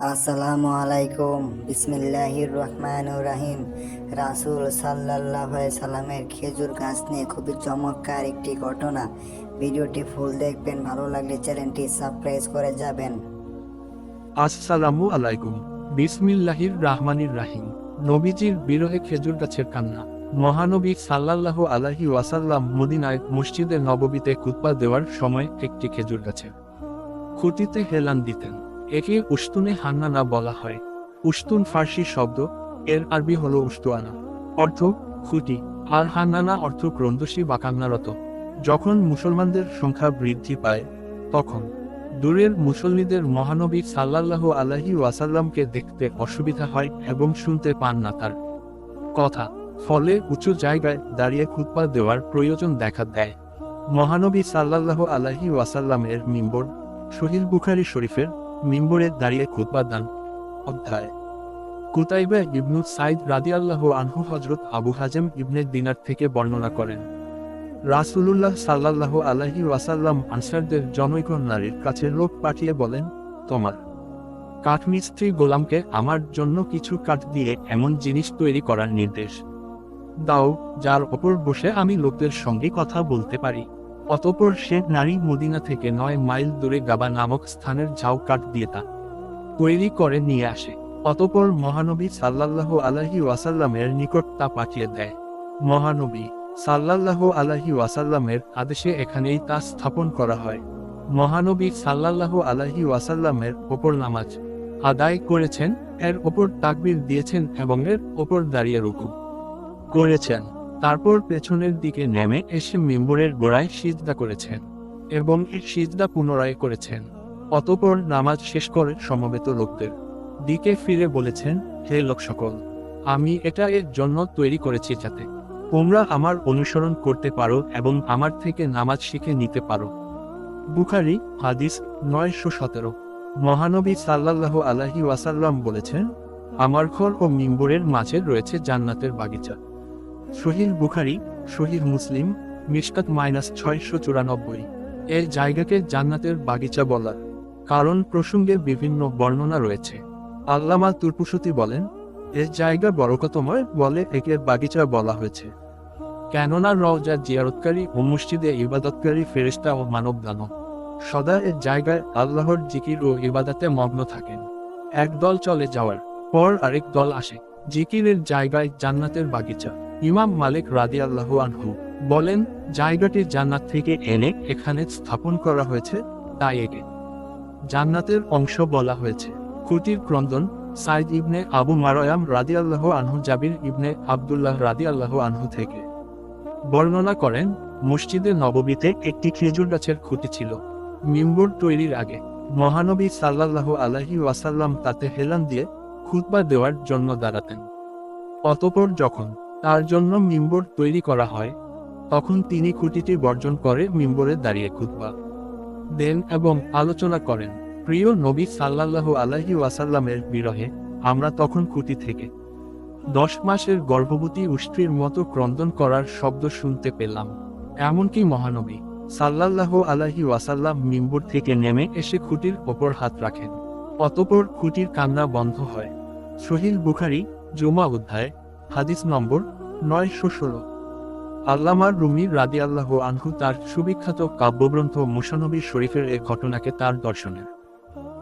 আসসালামু আলাইকুম। বিসমিল্লাহির রহমানুর রাহিম। রাসুল আলাইহি সাল্লামের খেজুর গাছ নিয়ে খুবই চমৎকার একটি ঘটনা। ভিডিওটি ফুল দেখবেন, ভালো লাগলে চ্যানেলটি সাবস্ক্রাইব করে যাবেন। আসসালামু আলাইকুম। বিসমিল্লাহির রাহমানির রাহিম। নবীজির বিরহে খেজুর গাছের কান্না। মহানবী সাল্লাল্লাহু আলাইহি ওয়াসাল্লাম মদিনায় মসজিদে নববীতে কুতবা দেওয়ার সময় একটি খেজুর গাছের খুঁটিতে হেলান দিতেন। একে উস্তুনে হান্নানা বলা হয়। উস্তুন ফার্সি শব্দ, এর আরবি হলো উস্তুয়ানা অর্থ, খুঁটি। আর হান্নানা অর্থ ক্রন্দসী বা কান্নারত। যখন মুসলমানদের সংখ্যা বৃদ্ধি পায়, তখন দূরের মুসল্লিদের মহানবী সাল্লাল্লাহু আলাইহি ওয়াসাল্লামকে দেখতে অসুবিধা হয় এবং শুনতে পান না তার কথা। ফলে উঁচু জায়গায় দাঁড়িয়ে খুতপা দেওয়ার প্রয়োজন দেখা দেয়। মহানবী সাল্লাল্লাহু আলাইহি ওয়াসাল্লামের মিম্বর শহীদ বুখারি শরীফের মিম্বরে দাঁড়িয়ে খুতবা দান। অধ্যায়। কুতাইবা ইবনু সাইদ রাদিয়াল্লাহু আনহু হজরত আবু হাজেম ইবনে দিনার থেকে বর্ণনা করেন। রাসূলুল্লাহ সাল্লাল্লাহু আলাইহি ওয়াসাল্লাম আনসারদের জনৈক নারীর কাছে লোক পাঠিয়ে বলেন, তোমার কাঠমিস্ত্রি গোলামকে আমার জন্য কিছু কাঠ দিয়ে এমন জিনিস তৈরি করার নির্দেশ। দাও, যার ওপর বসে আমি লোকদের সঙ্গে কথা বলতে পারি। অতপর সে নারী মদিনা থেকে নয় মাইল দূরে গাবা নামক স্থানের ঝাউ কাঠ দিয়ে তা তৈরি করে নিয়ে আসে। অতপর মহানবী সাল্লাল্লাহু আলাইহি ওয়াসাল্লামের নিকট তা পাঠিয়ে দেয়। মহানবী সাল্লাল্লাহু আলাইহি ওয়াসাল্লামের আদেশে এখানেই তা স্থাপন করা হয়। মহানবী সাল্লাল্লাহু আলাইহি ওয়াসাল্লামের ওপর নামাজ আদায় করেছেন, এর ওপর তাকবীর দিয়েছেন এবং এর ওপর দাঁড়িয়ে রুকু করেছেন। তারপর পেছনের দিকে নেমে এসে মেম্বরের গোড়ায় সিজদা করেছেন এবং সিজদা পুনরায় করেছেন। অতপর নামাজ শেষ করে সমবেত লোকদের দিকে ফিরে বলেছেন, হে লোক সকল, আমি এটা এর জন্য তৈরি করেছি যাতে তোমরা আমার অনুসরণ করতে পারো এবং আমার থেকে নামাজ শিখে নিতে পারো। বুখারি, হাদিস নয়শো সতেরো। মহানবী সাল্লাল্লাহু আলাইহি ওয়াসাল্লাম বলেছেন, আমার ঘর ও মিম্বরের মাঝে রয়েছে জান্নাতের বাগিচা। শহীদ বুখারি শহীদ মুসলিম, মিশকাত মাইনাস ছয়শো চুরানব্বই। এই জায়গাকে জান্নাতের বাগিচা বলার কারণ প্রসঙ্গে বিভিন্ন বর্ণনা রয়েছে। আল্লামা তুরপুসতি বলেন এ জায়গা বরকতময় বলে একে বাগিচা বলা হয়েছে। কেননা রওজা জিয়ারতকারী ও মসজিদে ইবাদতকারী ফেরিস্তা ও মানব দানব সদা এর জায়গায় আল্লাহর জিকির ও ইবাদাতে মগ্ন থাকেন। এক দল চলে যাওয়ার পর আরেক দল আসে। জিকিরের জায়গায় জান্নাতের বাগিচা। ইমাম মালিক রাদি আল্লাহ আনহু বলেন, জায়গাটি জান্নাত থেকে এনে এখানে স্থাপন করা হয়েছে, তাই একে জান্নাতের অংশ বলা হয়েছে। খুঁটির ক্রন্দন সাইদ ইবনে আবু মারয়াম রাদি আল্লাহ আনহু, জাবির ইবনে আবদুল্লাহ রাদি আল্লাহ আনহু থেকে বর্ণনা করেন, মসজিদে নববীতে একটি খেজুর গাছের খুঁটি ছিল। মিম্বর তৈরির আগে মহানবী সাল্লাল্লাহু আলাইহি ওয়াসাল্লাম তাতে হেলান দিয়ে খুতবা দেওয়ার জন্য দাঁড়াতেন। অতপর যখন তার জন্য মিম্বর তৈরি করা হয়। তখন তিনি খুঁটিটি বর্জন করে মিম্বরে দাঁড়িয়ে খুতবা। দেন এবং আলোচনা করেন, প্রিয় নবী সাল্লাল্লাহু আলাইহি ওয়াসাল্লামের বিরহে, আমরা তখন খুঁটি থেকে দশ মাসের গর্ভবতী উষ্ট্রির মতো ক্রন্দন করার শব্দ শুনতে পেলাম। এমনকি মহানবী সাল্লাল্লাহু আলাইহি ওয়াসাল্লাম মিম্বর থেকে নেমে এসে খুঁটির ওপর হাত রাখেন। অতপর খুঁটির কান্না বন্ধ হয়। শহীদ বুখারি, জুমা অধ্যায় হাদিস নম্বর নয়শো ষোলো। আল্লামার রুমি রাদি আল্লাহ আনহু তার সুবিখ্যাত কাব্যগ্রন্থ মুসানবী শরীফের এ ঘটনাকে তার দর্শনের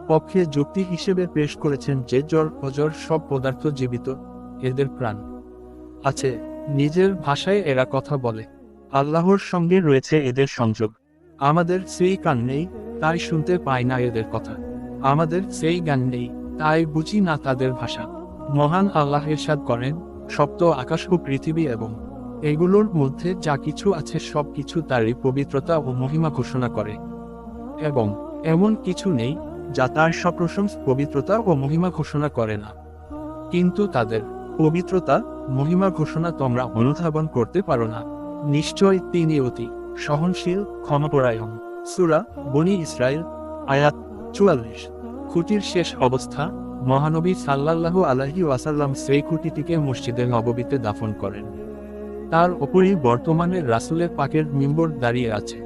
পক্ষে যুক্তি হিসেবে পেশ করেছেন যে জ্বর অজর সব পদার্থ জীবিত, এদের প্রাণ আছে। নিজের ভাষায় এরা কথা বলে, আল্লাহর সঙ্গে রয়েছে এদের সংযোগ। আমাদের সেই কান নেই, তাই শুনতে পাই না এদের কথা। আমাদের সেই জ্ঞান নেই, তাই বুঝি না তাদের ভাষা। মহান আল্লাহ ইরশাদ করেন সপ্ত আকাশ ও পৃথিবী এবং এগুলোর মধ্যে যা কিছু আছে সব কিছু তারই পবিত্রতা ও মহিমা ঘোষণা করে। এবং এমন কিছু নেই যা তার সপ্রশংস, পবিত্রতা ও মহিমা ঘোষণা করে না। কিন্তু তাদের পবিত্রতা, মহিমা ঘোষণা তোমরা অনুধাবন করতে পারো না। নিশ্চয় তিনি অতি সহনশীল, ক্ষমাপরায়ণ। সুরা বনি ইসরায়েল আয়াত চুয়াল্লিশ। খুঁটির শেষ অবস্থা মহানবী সাল্লাল্লাহু আলহি ওয়াসাল্লাম সেই খুঁটিটিকে মসজিদে নববীতে দাফন করেন। তার ওপরই বর্তমানে রাসুলের পাকের মিম্বর দাঁড়িয়ে আছে।